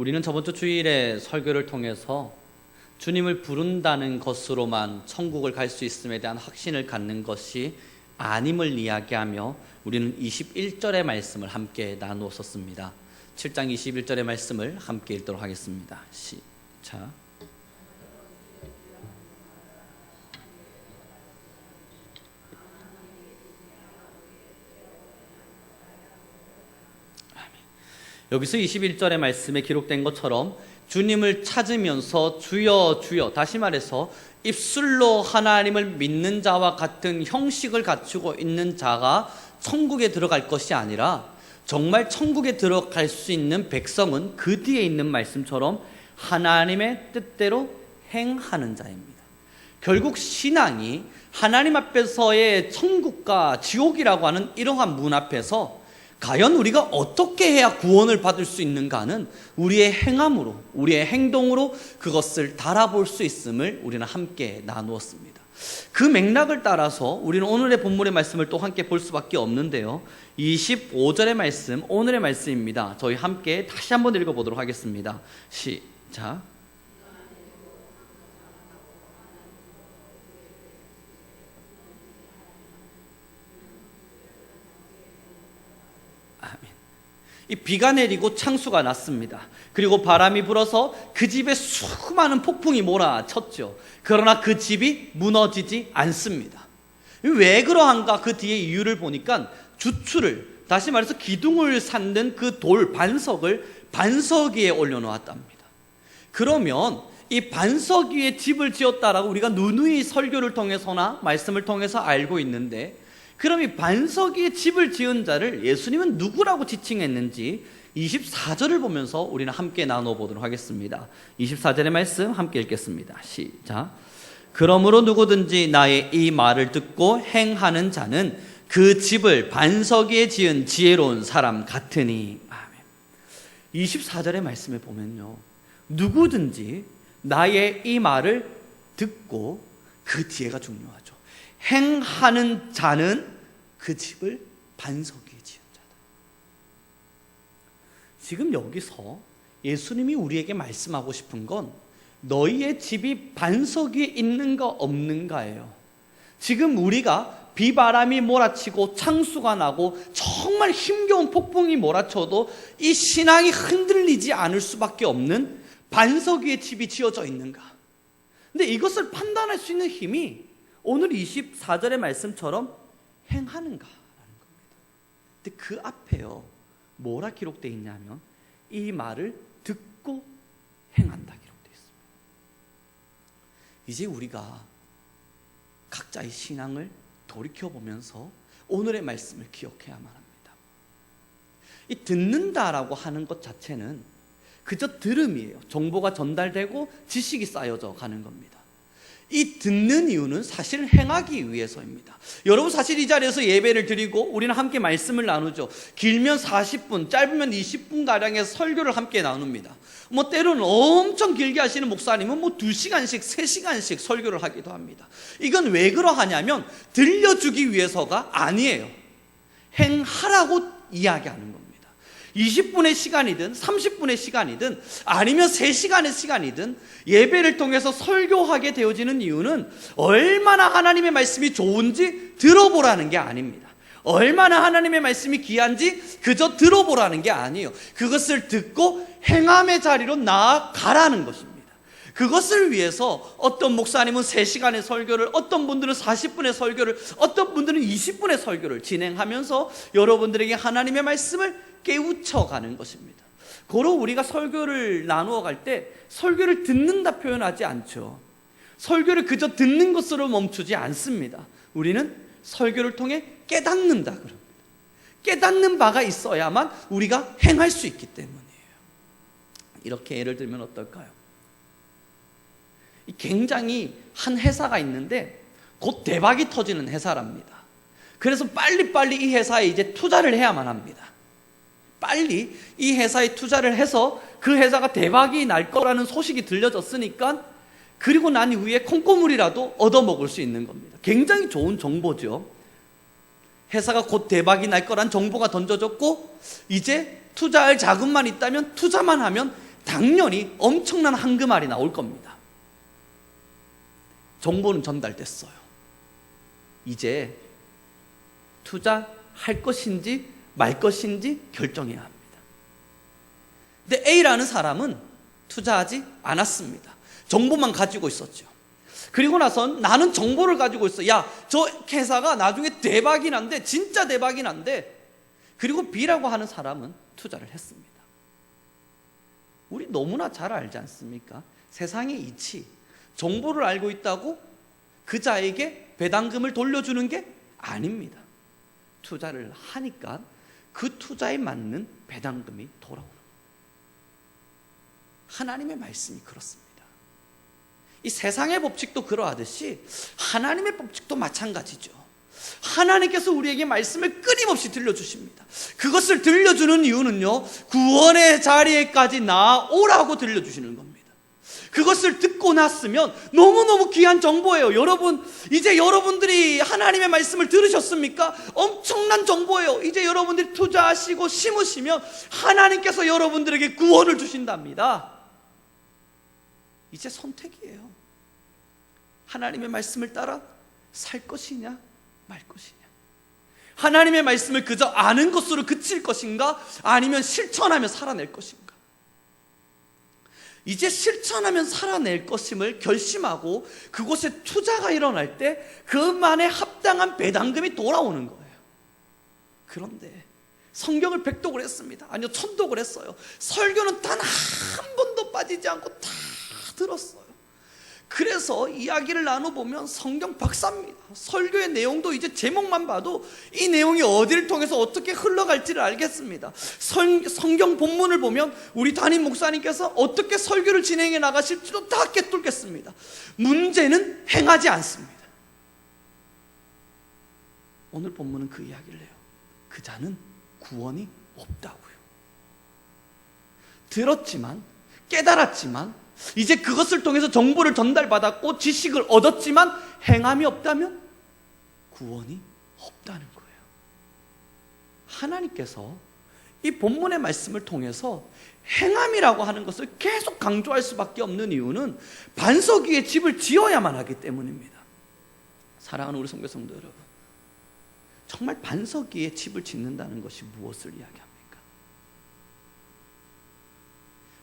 우리는 저번 주 주일에 설교를 통해서 주님을 부른다는 것으로만 천국을 갈 수 있음에 대한 확신을 갖는 것이 아님을 이야기하며 우리는 21절의 말씀을 함께 나누었었습니다. 7장 21절의 말씀을 함께 읽도록 하겠습니다. 시작. 여기서 21절의 말씀에 기록된 것처럼 주님을 찾으면서 주여 주여 다시 말해서 입술로 하나님을 믿는 자와 같은 형식을 갖추고 있는 자가 천국에 들어갈 것이 아니라 정말 천국에 들어갈 수 있는 백성은 그 뒤에 있는 말씀처럼 하나님의 뜻대로 행하는 자입니다. 결국 신앙이 하나님 앞에서의 천국과 지옥이라고 하는 이러한 문 앞에서 과연 우리가 어떻게 해야 구원을 받을 수 있는가는 우리의 행함으로, 우리의 행동으로 그것을 달아볼 수 있음을 우리는 함께 나누었습니다. 그 맥락을 따라서 우리는 오늘의 본문의 말씀을 또 함께 볼 수밖에 없는데요. 25절의 말씀, 오늘의 말씀입니다. 저희 함께 다시 한번 읽어보도록 하겠습니다. 시작. 이 비가 내리고 창수가 났습니다. 그리고 바람이 불어서 그 집에 수많은 폭풍이 몰아쳤죠. 그러나 그 집이 무너지지 않습니다. 왜 그러한가 그 뒤에 이유를 보니까 주추를 다시 말해서 기둥을 쌓는 그 돌 반석을 반석 위에 올려놓았답니다. 그러면 이 반석 위에 집을 지었다라고 우리가 누누이 설교를 통해서나 말씀을 통해서 알고 있는데 그럼 이 반석 위에 집을 지은 자를 예수님은 누구라고 지칭했는지 24절을 보면서 우리는 함께 나눠 보도록 하겠습니다. 24절의 말씀 함께 읽겠습니다. 시작. 그러므로 누구든지 나의 이 말을 듣고 행하는 자는 그 집을 반석 위에 지은 지혜로운 사람 같으니. 아멘. 24절의 말씀에 보면요. 누구든지 나의 이 말을 듣고 그 뒤에가 중요하죠. 행하는 자는 그 집을 반석 위에 지은 자다. 지금 여기서 예수님이 우리에게 말씀하고 싶은 건 너희의 집이 반석 위에 있는가 없는가예요. 지금 우리가 비바람이 몰아치고 창수가 나고 정말 힘겨운 폭풍이 몰아쳐도 이 신앙이 흔들리지 않을 수밖에 없는 반석 위에 집이 지어져 있는가. 근데 이것을 판단할 수 있는 힘이 오늘 24절의 말씀처럼 행하는가라는 겁니다. 근데 그 앞에요. 뭐라 기록되어 있냐면 이 말을 듣고 행한다 기록되어 있습니다. 이제 우리가 각자의 신앙을 돌이켜 보면서 오늘의 말씀을 기억해야만 합니다. 이 듣는다라고 하는 것 자체는 그저 들음이에요. 정보가 전달되고 지식이 쌓여져 가는 겁니다. 이 듣는 이유는 사실 행하기 위해서입니다. 여러분 사실 이 자리에서 예배를 드리고 우리는 함께 말씀을 나누죠. 길면 40분, 짧으면 20분 가량의 설교를 함께 나눕니다. 뭐 때로는 엄청 길게 하시는 목사님은 뭐 2시간씩, 3시간씩 설교를 하기도 합니다. 이건 왜 그러하냐면 들려주기 위해서가 아니에요. 행하라고 이야기하는 겁니다. 20분의 시간이든 30분의 시간이든 아니면 3시간의 시간이든 예배를 통해서 설교하게 되어지는 이유는 얼마나 하나님의 말씀이 좋은지 들어보라는 게 아닙니다. 얼마나 하나님의 말씀이 귀한지 그저 들어보라는 게 아니에요. 그것을 듣고 행함의 자리로 나아가라는 것입니다. 그것을 위해서 어떤 목사님은 3시간의 설교를, 어떤 분들은 40분의 설교를, 어떤 분들은 20분의 설교를 진행하면서 여러분들에게 하나님의 말씀을 깨우쳐 가는 것입니다. 고로 우리가 설교를 나누어 갈 때 설교를 듣는다 표현하지 않죠. 설교를 그저 듣는 것으로 멈추지 않습니다. 우리는 설교를 통해 깨닫는다 그럽니다. 깨닫는 바가 있어야만 우리가 행할 수 있기 때문이에요. 이렇게 예를 들면 어떨까요? 굉장히 한 회사가 있는데 곧 대박이 터지는 회사랍니다. 그래서 빨리빨리 이 회사에 이제 투자를 해야만 합니다. 빨리 이 회사에 투자를 해서 그 회사가 대박이 날 거라는 소식이 들려졌으니까 그리고 난 이후에 콩고물이라도 얻어먹을 수 있는 겁니다. 굉장히 좋은 정보죠. 회사가 곧 대박이 날 거란 정보가 던져졌고 이제 투자할 자금만 있다면 투자만 하면 당연히 엄청난 한금알이 나올 겁니다. 정보는 전달됐어요. 이제 투자할 것인지 말 것인지 결정해야 합니다. 근데 A라는 사람은 투자하지 않았습니다. 정보만 가지고 있었죠. 그리고 나선 나는 정보를 가지고 있어. 야, 저 회사가 나중에 대박이 난데, 진짜 대박이 난데. 그리고 B라고 하는 사람은 투자를 했습니다. 우리 너무나 잘 알지 않습니까? 세상의 이치, 정보를 알고 있다고 그 자에게 배당금을 돌려주는 게 아닙니다. 투자를 하니까 그 투자에 맞는 배당금이 돌아오는. 하나님의 말씀이 그렇습니다. 이 세상의 법칙도 그러하듯이 하나님의 법칙도 마찬가지죠. 하나님께서 우리에게 말씀을 끊임없이 들려주십니다. 그것을 들려주는 이유는요, 구원의 자리에까지 나오라고 들려주시는 겁니다. 그것을 듣고 났으면 너무너무 귀한 정보예요. 여러분, 이제 여러분들이 하나님의 말씀을 들으셨습니까? 엄청난 정보예요. 이제 여러분들이 투자하시고 심으시면 하나님께서 여러분들에게 구원을 주신답니다. 이제 선택이에요. 하나님의 말씀을 따라 살 것이냐, 말 것이냐. 하나님의 말씀을 그저 아는 것으로 그칠 것인가, 아니면 실천하며 살아낼 것인가. 이제 실천하면 살아낼 것임을 결심하고 그곳에 투자가 일어날 때 그만에 합당한 배당금이 돌아오는 거예요. 그런데 성경을 백독을 했습니다. 아니요, 천독을 했어요. 설교는 단 한 번도 빠지지 않고 다 들었어요. 그래서 이야기를 나눠보면 성경 박사입니다. 설교의 내용도 이제 제목만 봐도 이 내용이 어디를 통해서 어떻게 흘러갈지를 알겠습니다. 성, 성경 본문을 보면 우리 담임 목사님께서 어떻게 설교를 진행해 나가실지도 다 꿰뚫겠습니다. 문제는 행하지 않습니다. 오늘 본문은 그 이야기를 해요. 그 자는 구원이 없다고요. 들었지만 깨달았지만 이제 그것을 통해서 정보를 전달받았고 지식을 얻었지만 행함이 없다면 구원이 없다는 거예요. 하나님께서 이 본문의 말씀을 통해서 행함이라고 하는 것을 계속 강조할 수밖에 없는 이유는 반석 위에 집을 지어야만 하기 때문입니다. 사랑하는 우리 성교 성도 여러분, 정말 반석 위에 집을 짓는다는 것이 무엇을 이야기합니까?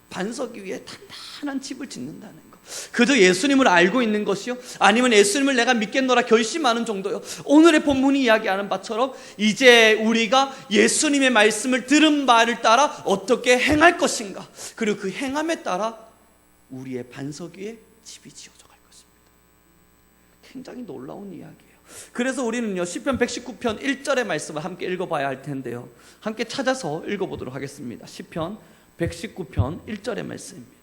반석 위에 단단한 집을 짓는다는 것. 그저 예수님을 알고 있는 것이요? 아니면 예수님을 내가 믿겠노라 결심하는 정도요? 오늘의 본문이 이야기하는 바처럼 이제 우리가 예수님의 말씀을 들은 바를 따라 어떻게 행할 것인가? 그리고 그 행함에 따라 우리의 반석 위에 집이 지어져 갈 것입니다. 굉장히 놀라운 이야기예요. 그래서 우리는요 시편 119편 1절의 말씀을 함께 읽어봐야 할 텐데요. 함께 찾아서 읽어보도록 하겠습니다. 시편 119편 1절의 말씀입니다.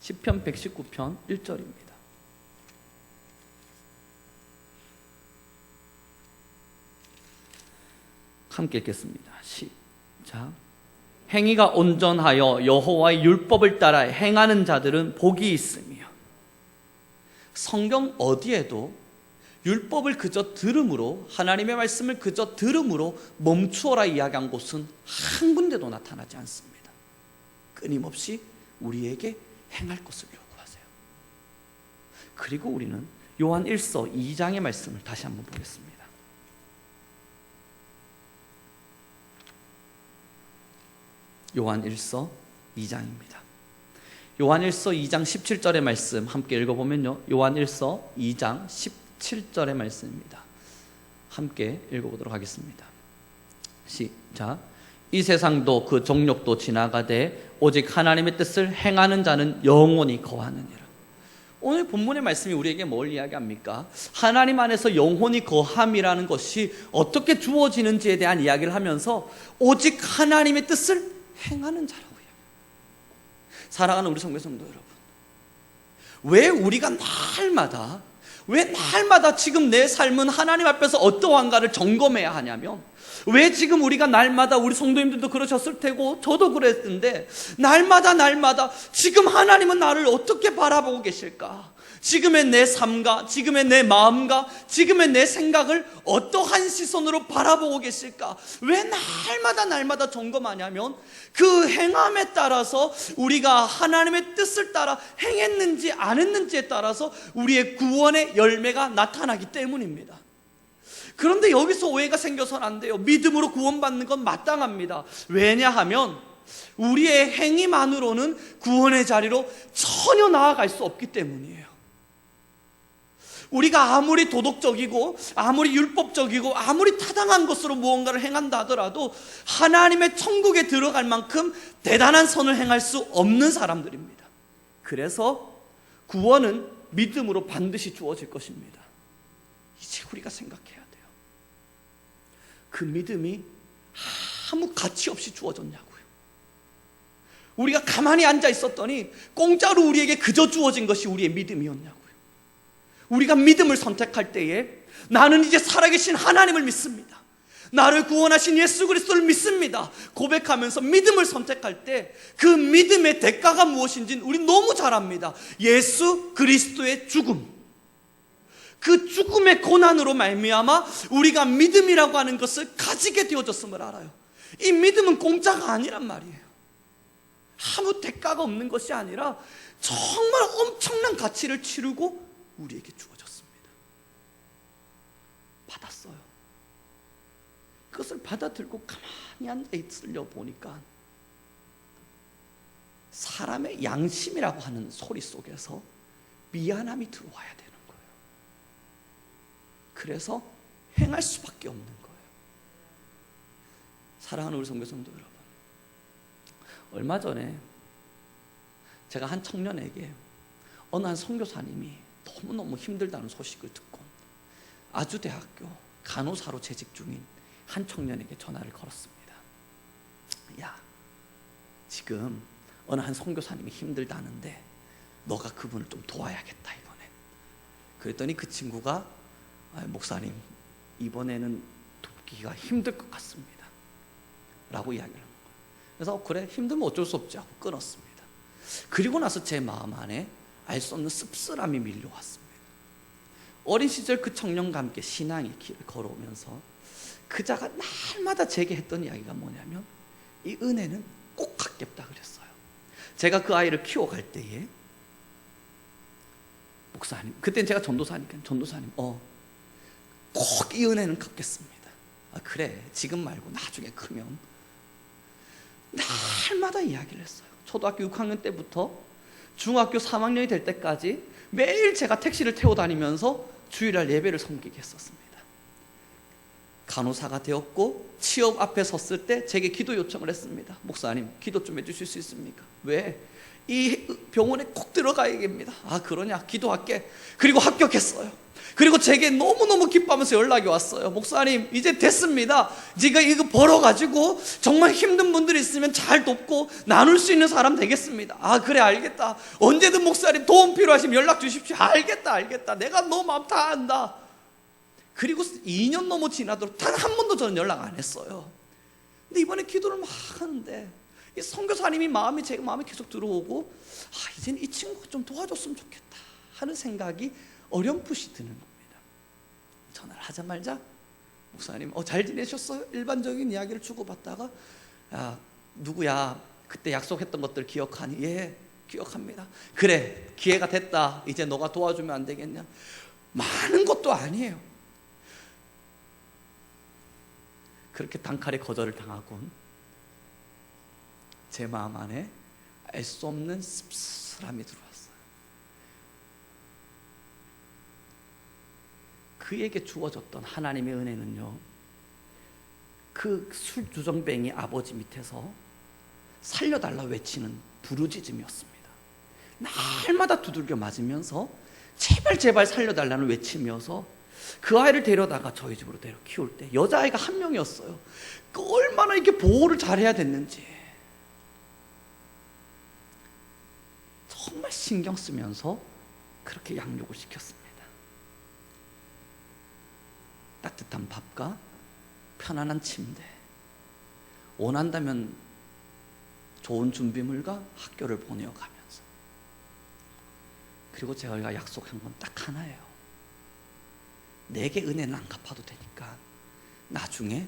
시편 119편 1절입니다. 함께 읽겠습니다. 시작. 행위가 온전하여 여호와의 율법을 따라 행하는 자들은 복이 있으며 성경 어디에도 율법을 그저 들음으로 하나님의 말씀을 그저 들음으로 멈추어라 이야기한 곳은 한 군데도 나타나지 않습니다. 끊임없이 우리에게 행할 것을 요구하세요. 그리고 우리는 요한 1서 2장의 말씀을 다시 한번 보겠습니다. 요한 1서 2장입니다. 요한 1서 2장 17절의 말씀 함께 읽어보면요. 요한 1서 2장 17절의 말씀입니다. 함께 읽어보도록 하겠습니다. 시작. 이 세상도 그 정욕도 지나가되 오직 하나님의 뜻을 행하는 자는 영원히 거하느니라. 오늘 본문의 말씀이 우리에게 뭘 이야기합니까? 하나님 안에서 영혼이 거함이라는 것이 어떻게 주어지는지에 대한 이야기를 하면서 오직 하나님의 뜻을 행하는 자라고요. 사랑하는 우리 성도 성도 여러분. 왜 우리가 날마다 왜 날마다 지금 내 삶은 하나님 앞에서 어떠한가를 점검해야 하냐면 왜 지금 우리가 날마다 우리 성도님들도 그러셨을 테고 저도 그랬는데 날마다 날마다 지금 하나님은 나를 어떻게 바라보고 계실까? 지금의 내 삶과 지금의 내 마음과 지금의 내 생각을 어떠한 시선으로 바라보고 계실까? 왜 날마다 날마다 점검하냐면 그 행함에 따라서 우리가 하나님의 뜻을 따라 행했는지 안 했는지에 따라서 우리의 구원의 열매가 나타나기 때문입니다. 그런데 여기서 오해가 생겨서는 안 돼요. 믿음으로 구원받는 건 마땅합니다. 왜냐하면 우리의 행위만으로는 구원의 자리로 전혀 나아갈 수 없기 때문이에요. 우리가 아무리 도덕적이고 아무리 율법적이고 아무리 타당한 것으로 무언가를 행한다 하더라도 하나님의 천국에 들어갈 만큼 대단한 선을 행할 수 없는 사람들입니다. 그래서 구원은 믿음으로 반드시 주어질 것입니다. 이제 우리가 생각해야 돼요. 그 믿음이 아무 가치 없이 주어졌냐고요. 우리가 가만히 앉아 있었더니 공짜로 우리에게 그저 주어진 것이 우리의 믿음이었냐고요. 우리가 믿음을 선택할 때에 나는 이제 살아계신 하나님을 믿습니다. 나를 구원하신 예수 그리스도를 믿습니다. 고백하면서 믿음을 선택할 때 그 믿음의 대가가 무엇인지는 우리 너무 잘 압니다. 예수 그리스도의 죽음. 그 죽음의 고난으로 말미암아 우리가 믿음이라고 하는 것을 가지게 되어졌음을 알아요. 이 믿음은 공짜가 아니란 말이에요. 아무 대가가 없는 것이 아니라 정말 엄청난 가치를 치르고 우리에게 주어졌습니다. 받았어요. 그것을 받아들고 가만히 앉아 있으려 보니까 사람의 양심이라고 하는 소리 속에서 미안함이 들어와야 되는 거예요. 그래서 행할 수밖에 없는 거예요. 사랑하는 우리 성교성도 여러분. 얼마 전에 제가 한 청년에게 어느 한 선교사님이 너무너무 힘들다는 소식을 듣고 아주대학교 간호사로 재직 중인 한 청년에게 전화를 걸었습니다. 야, 지금 어느 한 선교사님이 힘들다는데 너가 그분을 좀 도와야겠다 이번에. 그랬더니 그 친구가 아, 목사님 이번에는 돕기가 힘들 것 같습니다. 라고 이야기를 한 거예요. 그래서 어, 그래 힘들면 어쩔 수 없지 하고 끊었습니다. 그리고 나서 제 마음 안에 알 수 없는 씁쓸함이 밀려왔습니다. 어린 시절 그 청년과 함께 신앙의 길을 걸어오면서 그자가 날마다 제게 했던 이야기가 뭐냐면 이 은혜는 꼭 갖겠다 그랬어요. 제가 그 아이를 키워갈 때에 목사님, 그땐 제가 전도사니까 전도사님, 어, 꼭 이 은혜는 갚겠습니다. 아, 그래, 지금 말고 나중에 크면 날마다 이야기를 했어요. 초등학교 6학년 때부터 중학교 3학년이 될 때까지 매일 제가 택시를 태워 다니면서 주일날 예배를 섬기게 했었습니다. 간호사가 되었고 취업 앞에 섰을 때 제게 기도 요청을 했습니다. 목사님, 기도 좀 해주실 수 있습니까? 왜? 이 병원에 꼭 들어가야겠습니다. 아, 그러냐? 기도할게. 그리고 합격했어요. 그리고 제게 너무너무 기뻐하면서 연락이 왔어요. 목사님, 이제 됐습니다. 제가 이거 벌어가지고 정말 힘든 분들 있으면 잘 돕고 나눌 수 있는 사람 되겠습니다. 아, 그래, 알겠다. 언제든 목사님 도움 필요하시면 연락 주십시오. 알겠다, 알겠다. 내가 너 마음 다 안다. 그리고 2년 넘어 지나도록 단 한 번도 저는 연락 안 했어요. 근데 이번에 기도를 막 하는데 이 선교사님이 마음이 제 마음에 계속 들어오고 아 이제는 이 친구가 좀 도와줬으면 좋겠다 하는 생각이 어렴풋이 드는 겁니다. 전화를 하자말자 목사님 어 잘 지내셨어요? 일반적인 이야기를 주고받다가 야 누구야 그때 약속했던 것들 기억하니 예 기억합니다. 그래 기회가 됐다 이제 너가 도와주면 안 되겠냐? 많은 것도 아니에요. 그렇게 단칼에 거절을 당하곤 제 마음 안에 알 수 없는 씁쓸함이 들어왔어요. 그에게 주어졌던 하나님의 은혜는요, 그 술 주정뱅이 아버지 밑에서 살려달라 외치는 부르짖음이었습니다. 날마다 두들겨 맞으면서 제발 제발 살려달라는 외치면서 그 아이를 데려다가 저희 집으로 데려 키울 때 여자아이가 한 명이었어요. 그 얼마나 이렇게 보호를 잘해야 됐는지 정말 신경 쓰면서 그렇게 양육을 시켰습니다. 따뜻한 밥과 편안한 침대, 원한다면 좋은 준비물과 학교를 보내어 가면서 그리고 제가 약속한 건 딱 하나예요. 내게 은혜는 안 갚아도 되니까 나중에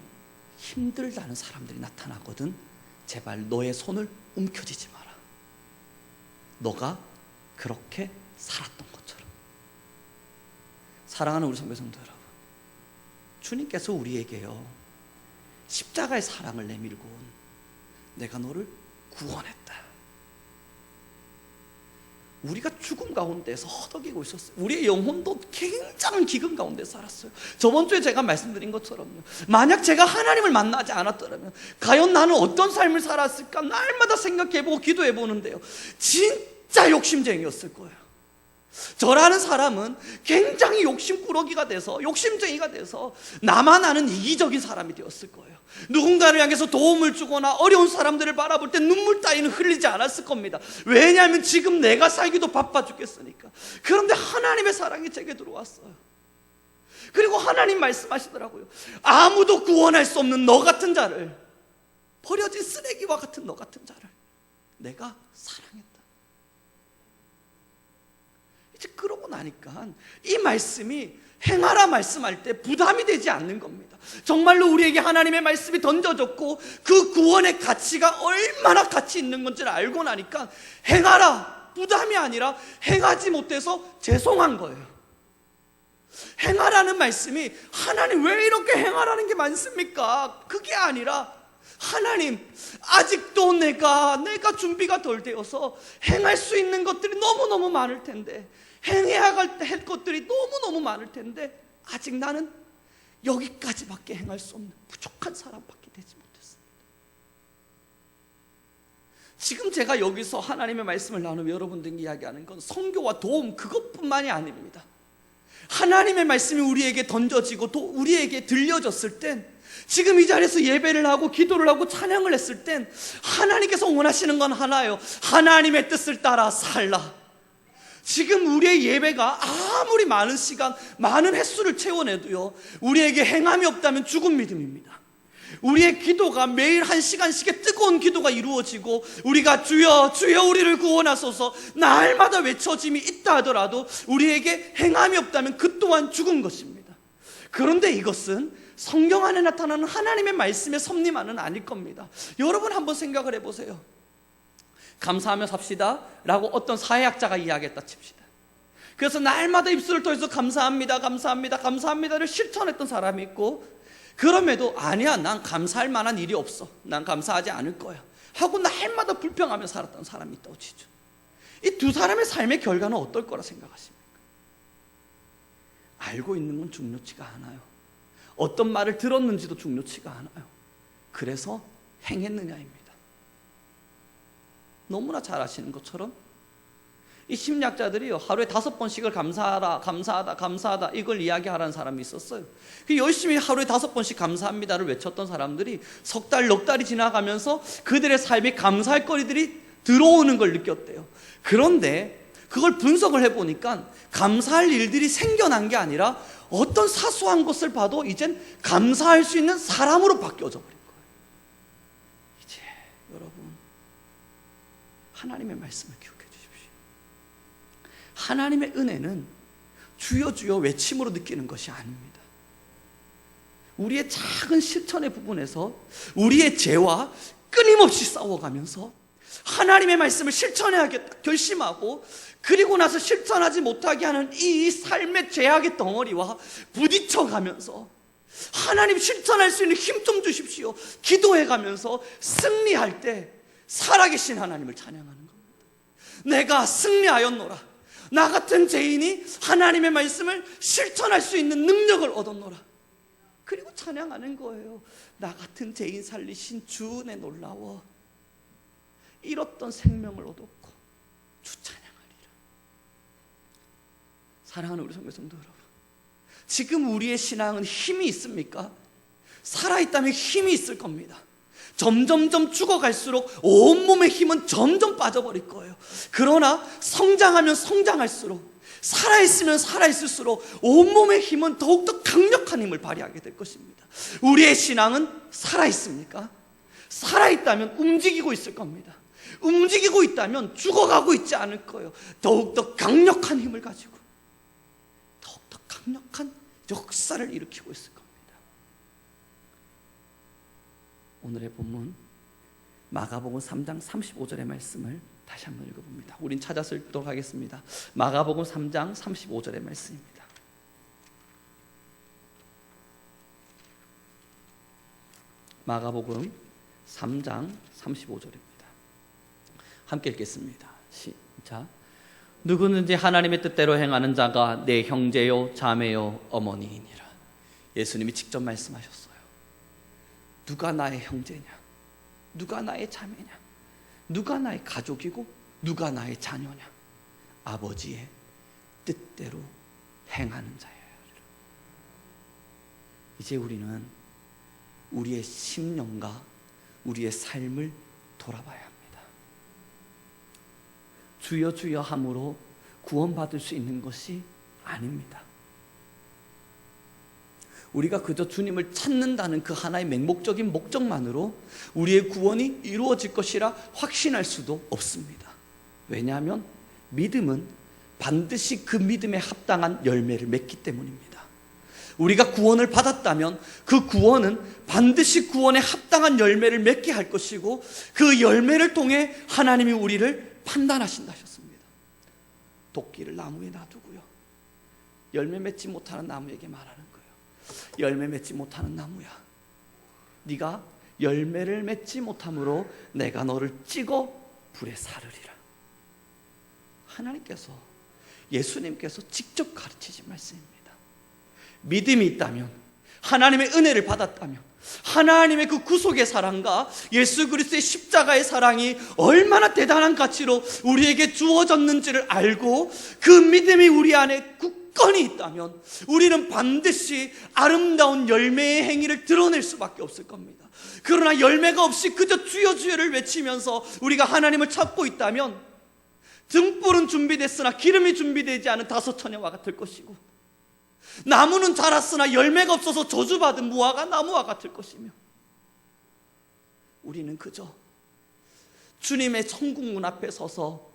힘들다는 사람들이 나타나거든 제발 너의 손을 움켜쥐지 마라. 너가 그렇게 살았던 것처럼. 사랑하는 우리 선배 성도 여러분, 주님께서 우리에게요 십자가의 사랑을 내밀고 내가 너를 구원했다. 우리가 죽음 가운데서 허덕이고 있었어요. 우리의 영혼도 굉장한 기근 가운데 살았어요. 저번 주에 제가 말씀드린 것처럼요. 만약 제가 하나님을 만나지 않았더라면 과연 나는 어떤 삶을 살았을까 날마다 생각해보고 기도해보는데요. 진 짜 욕심쟁이였을 거예요. 저라는 사람은 굉장히 욕심꾸러기가 돼서 욕심쟁이가 돼서 나만 아는 이기적인 사람이 되었을 거예요. 누군가를 향해서 도움을 주거나 어려운 사람들을 바라볼 때 눈물 따위는 흘리지 않았을 겁니다. 왜냐하면 지금 내가 살기도 바빠 죽겠으니까. 그런데 하나님의 사랑이 제게 들어왔어요. 그리고 하나님 말씀하시더라고요. 아무도 구원할 수 없는 너 같은 자를 버려진 쓰레기와 같은 너 같은 자를 내가 사랑했다. 그러고 나니까 이 말씀이 행하라 말씀할 때 부담이 되지 않는 겁니다. 정말로 우리에게 하나님의 말씀이 던져졌고 그 구원의 가치가 얼마나 가치 있는 건지를 알고 나니까 행하라 부담이 아니라 행하지 못해서 죄송한 거예요. 행하라는 말씀이 하나님 왜 이렇게 행하라는 게 많습니까? 그게 아니라 하나님 아직도 내가 내가 준비가 덜 되어서 행할 수 있는 것들이 너무너무 많을 텐데 행해야 할 것들이 너무너무 많을 텐데 아직 나는 여기까지밖에 행할 수 없는 부족한 사람밖에 되지 못했습니다. 지금 제가 여기서 하나님의 말씀을 나누며 여러분들께 이야기하는 건 성교와 도움 그것뿐만이 아닙니다. 하나님의 말씀이 우리에게 던져지고 또 우리에게 들려졌을 땐 지금 이 자리에서 예배를 하고 기도를 하고 찬양을 했을 땐 하나님께서 원하시는 건 하나예요. 하나님의 뜻을 따라 살라. 지금 우리의 예배가 아무리 많은 시간, 많은 횟수를 채워내도요, 우리에게 행함이 없다면 죽은 믿음입니다. 우리의 기도가 매일 한 시간씩의 뜨거운 기도가 이루어지고 우리가 주여 주여 우리를 구원하소서 날마다 외쳐짐이 있다 하더라도 우리에게 행함이 없다면 그 또한 죽은 것입니다. 그런데 이것은 성경 안에 나타나는 하나님의 말씀의 섭리만은 아닐 겁니다. 여러분 한번 생각을 해보세요. 감사하며 삽시다 라고 어떤 사회학자가 이야기했다 칩시다. 그래서 날마다 입술을 통해서 감사합니다, 감사합니다, 감사합니다를 실천했던 사람이 있고 그럼에도 아니야, 난 감사할 만한 일이 없어. 난 감사하지 않을 거야. 하고 날마다 불평하며 살았던 사람이 있다고 치죠. 이 두 사람의 삶의 결과는 어떨 거라 생각하십니까? 알고 있는 건 중요치가 않아요. 어떤 말을 들었는지도 중요치가 않아요. 그래서 행했느냐입니다. 너무나 잘 아시는 것처럼 이 심리학자들이요 하루에 다섯 번씩을 감사하라 감사하다 감사하다 이걸 이야기하라는 사람이 있었어요. 그 열심히 하루에 다섯 번씩 감사합니다를 외쳤던 사람들이 석 달, 넉 달이 지나가면서 그들의 삶에 감사할 거리들이 들어오는 걸 느꼈대요. 그런데 그걸 분석을 해보니까 감사할 일들이 생겨난 게 아니라 어떤 사소한 것을 봐도 이젠 감사할 수 있는 사람으로 바뀌어져 거예요. 이제 여러분 하나님의 말씀을 기억해 주십시오. 하나님의 은혜는 주여 주여 외침으로 느끼는 것이 아닙니다. 우리의 작은 실천의 부분에서 우리의 죄와 끊임없이 싸워가면서 하나님의 말씀을 실천해야겠다 결심하고 그리고 나서 실천하지 못하게 하는 이 삶의 죄악의 덩어리와 부딪혀가면서 하나님 실천할 수 있는 힘 좀 주십시오. 기도해가면서 승리할 때 살아계신 하나님을 찬양하는 겁니다. 내가 승리하였노라. 나 같은 죄인이 하나님의 말씀을 실천할 수 있는 능력을 얻었노라. 그리고 찬양하는 거예요. 나 같은 죄인 살리신 주내 놀라워. 잃었던 생명을 얻었고 주 찬양하리라. 사랑하는 우리 성교성도 여러분. 지금 우리의 신앙은 힘이 있습니까? 살아있다면 힘이 있을 겁니다. 점점점 죽어갈수록 온몸의 힘은 점점 빠져버릴 거예요. 그러나 성장하면 성장할수록 살아있으면 살아있을수록 온몸의 힘은 더욱더 강력한 힘을 발휘하게 될 것입니다. 우리의 신앙은 살아있습니까? 살아있다면 움직이고 있을 겁니다. 움직이고 있다면 죽어가고 있지 않을 거예요. 더욱더 강력한 힘을 가지고 더욱더 강력한 역사를 일으키고 있을 겁니다. 오늘의 본문 마가복음 3장 35절의 말씀을 다시 한번 읽어봅니다. 우린 찾아서 읽도록 하겠습니다. 마가복음 3장 35절의 말씀입니다. 마가복음 3장 35절입니다. 함께 읽겠습니다. 시작. 누구든지 하나님의 뜻대로 행하는 자가 내 형제요, 자매요, 어머니이니라. 예수님이 직접 말씀하셨어요. 누가 나의 형제냐? 누가 나의 자매냐? 누가 나의 가족이고 누가 나의 자녀냐? 아버지의 뜻대로 행하는 자예요. 이제 우리는 우리의 심령과 우리의 삶을 돌아봐야 합니다. 주여 주여 함으로 구원받을 수 있는 것이 아닙니다. 우리가 그저 주님을 찾는다는 그 하나의 맹목적인 목적만으로 우리의 구원이 이루어질 것이라 확신할 수도 없습니다. 왜냐하면 믿음은 반드시 그 믿음에 합당한 열매를 맺기 때문입니다. 우리가 구원을 받았다면 그 구원은 반드시 구원에 합당한 열매를 맺게 할 것이고 그 열매를 통해 하나님이 우리를 판단하신다 하셨습니다. 도끼를 나무에 놔두고요. 열매 맺지 못하는 나무에게 말하는. 열매 맺지 못하는 나무야. 네가 열매를 맺지 못함으로 내가 너를 찍어 불에 사르리라. 하나님께서 예수님께서 직접 가르치신 말씀입니다. 믿음이 있다면 하나님의 은혜를 받았다면 하나님의 그 구속의 사랑과 예수 그리스도의 십자가의 사랑이 얼마나 대단한 가치로 우리에게 주어졌는지를 알고 그 믿음이 우리 안에 굳 건히 있다면 우리는 반드시 아름다운 열매의 행위를 드러낼 수밖에 없을 겁니다. 그러나 열매가 없이 그저 주여 주여를 외치면서 우리가 하나님을 찾고 있다면 등불은 준비됐으나 기름이 준비되지 않은 다섯 처녀와 같을 것이고 나무는 자랐으나 열매가 없어서 저주받은 무화과 나무와 같을 것이며 우리는 그저 주님의 천국문 앞에 서서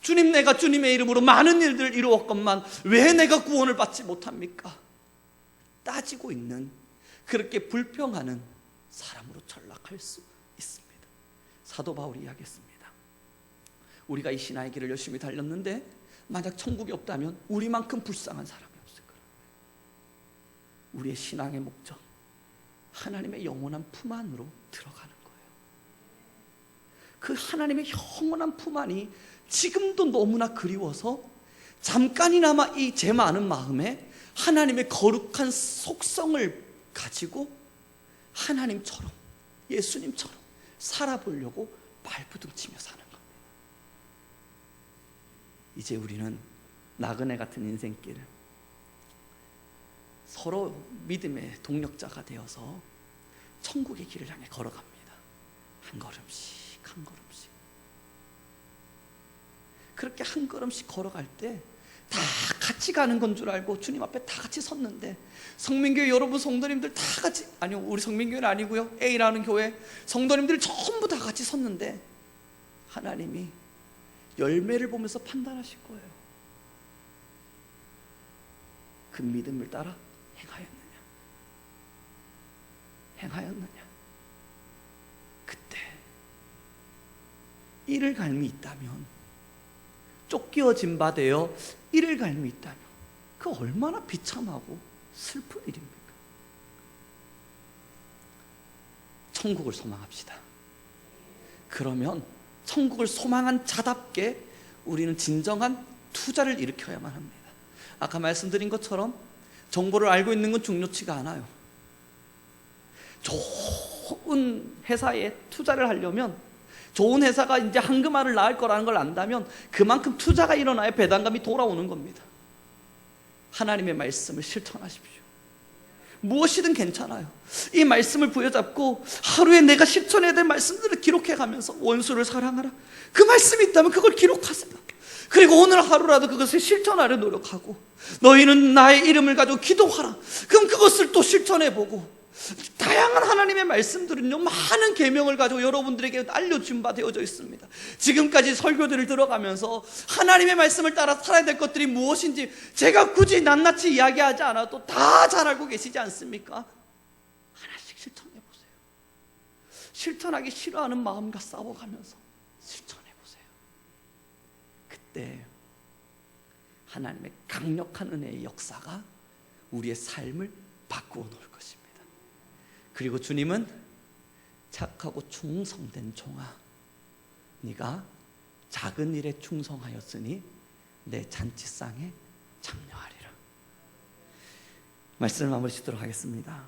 주님 내가 주님의 이름으로 많은 일들을 이루었건만 왜 내가 구원을 받지 못합니까? 따지고 있는 그렇게 불평하는 사람으로 전락할 수 있습니다. 사도 바울이 이야기했습니다. 우리가 이 신앙의 길을 열심히 달렸는데 만약 천국이 없다면 우리만큼 불쌍한 사람이 없을 거라. 우리의 신앙의 목적 하나님의 영원한 품 안으로 들어가는 거예요. 그 하나님의 영원한 품 안이 지금도 너무나 그리워서 잠깐이나마 이 제 많은 마음에 하나님의 거룩한 속성을 가지고 하나님처럼 예수님처럼 살아보려고 발부둥치며 사는 겁니다. 이제 우리는 나그네 같은 인생길 서로 믿음의 동력자가 되어서 천국의 길을 향해 걸어갑니다. 한 걸음씩 한 걸음씩 그렇게 한 걸음씩 걸어갈 때 다 같이 가는 건 줄 알고 주님 앞에 다 같이 섰는데 성민교회 여러분 성도님들 다 같이 아니요 우리 성민교회는 아니고요 A라는 교회 성도님들 전부 다 같이 섰는데 하나님이 열매를 보면서 판단하실 거예요. 그 믿음을 따라 행하였느냐? 행하였느냐? 그때 이를 갈미 있다면 쫓겨진 바 되어 이를 갈미 있다면 그 얼마나 비참하고 슬픈 일입니까? 천국을 소망합시다. 그러면 천국을 소망한 자답게 우리는 진정한 투자를 일으켜야만 합니다. 아까 말씀드린 것처럼 정보를 알고 있는 건 중요치가 않아요. 좋은 회사에 투자를 하려면 좋은 회사가 이제 한금알을 낳을 거라는 걸 안다면 그만큼 투자가 일어나야 배당감이 돌아오는 겁니다. 하나님의 말씀을 실천하십시오. 무엇이든 괜찮아요. 이 말씀을 부여잡고 하루에 내가 실천해야 될 말씀들을 기록해 가면서 원수를 사랑하라. 그 말씀이 있다면 그걸 기록하세요. 그리고 오늘 하루라도 그것을 실천하려 노력하고 너희는 나의 이름을 가지고 기도하라. 그럼 그것을 또 실천해 보고 다양한 하나님의 말씀들은요 많은 계명을 가지고 여러분들에게 알려준 바 되어져 있습니다. 지금까지 설교들을 들어가면서 하나님의 말씀을 따라 살아야 될 것들이 무엇인지 제가 굳이 낱낱이 이야기하지 않아도 다 잘 알고 계시지 않습니까? 하나씩 실천해 보세요. 실천하기 싫어하는 마음과 싸워가면서 실천해 보세요. 그때 하나님의 강력한 은혜의 역사가 우리의 삶을 바꾸어 놓을 것입니다. 그리고 주님은 착하고 충성된 종아, 네가 작은 일에 충성하였으니 내 잔치상에 참여하리라. 말씀을 마무리 짓도록 하겠습니다.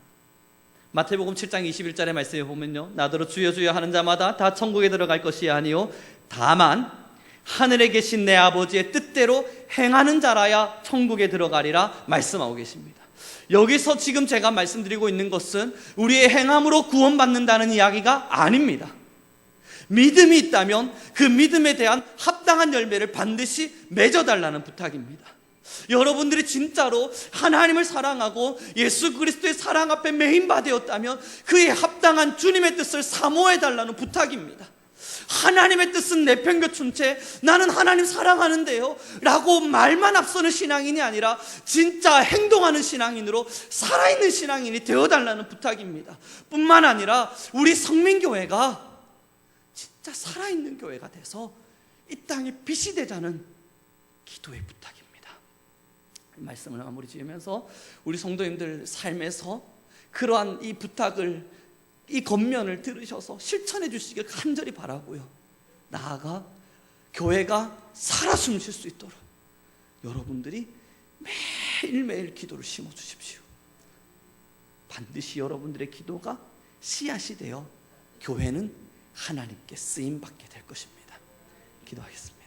마태복음 7장 21절의 말씀에 보면요. 나더러 주여 주여 하는 자마다 다 천국에 들어갈 것이 아니요 다만 하늘에 계신 내 아버지의 뜻대로 행하는 자라야 천국에 들어가리라 말씀하고 계십니다. 여기서 지금 제가 말씀드리고 있는 것은 우리의 행함으로 구원받는다는 이야기가 아닙니다. 믿음이 있다면 그 믿음에 대한 합당한 열매를 반드시 맺어달라는 부탁입니다. 여러분들이 진짜로 하나님을 사랑하고 예수 그리스도의 사랑 앞에 메인바되었다면 그의 합당한 주님의 뜻을 사모해 달라는 부탁입니다. 하나님의 뜻은 내팽겨춘 채 나는 하나님 사랑하는데요. 라고 말만 앞서는 신앙인이 아니라 진짜 행동하는 신앙인으로 살아있는 신앙인이 되어달라는 부탁입니다. 뿐만 아니라 우리 성민교회가 진짜 살아있는 교회가 돼서 이 땅에 빛이 되자는 기도의 부탁입니다. 이 말씀을 마무리 지으면서 우리 성도님들 삶에서 그러한 이 부탁을 이 겉면을 들으셔서 실천해 주시길 간절히 바라고요. 나아가 교회가 살아 숨 쉴 수 있도록 여러분들이 매일매일 기도를 심어 주십시오. 반드시 여러분들의 기도가 씨앗이 되어 교회는 하나님께 쓰임 받게 될 것입니다. 기도하겠습니다.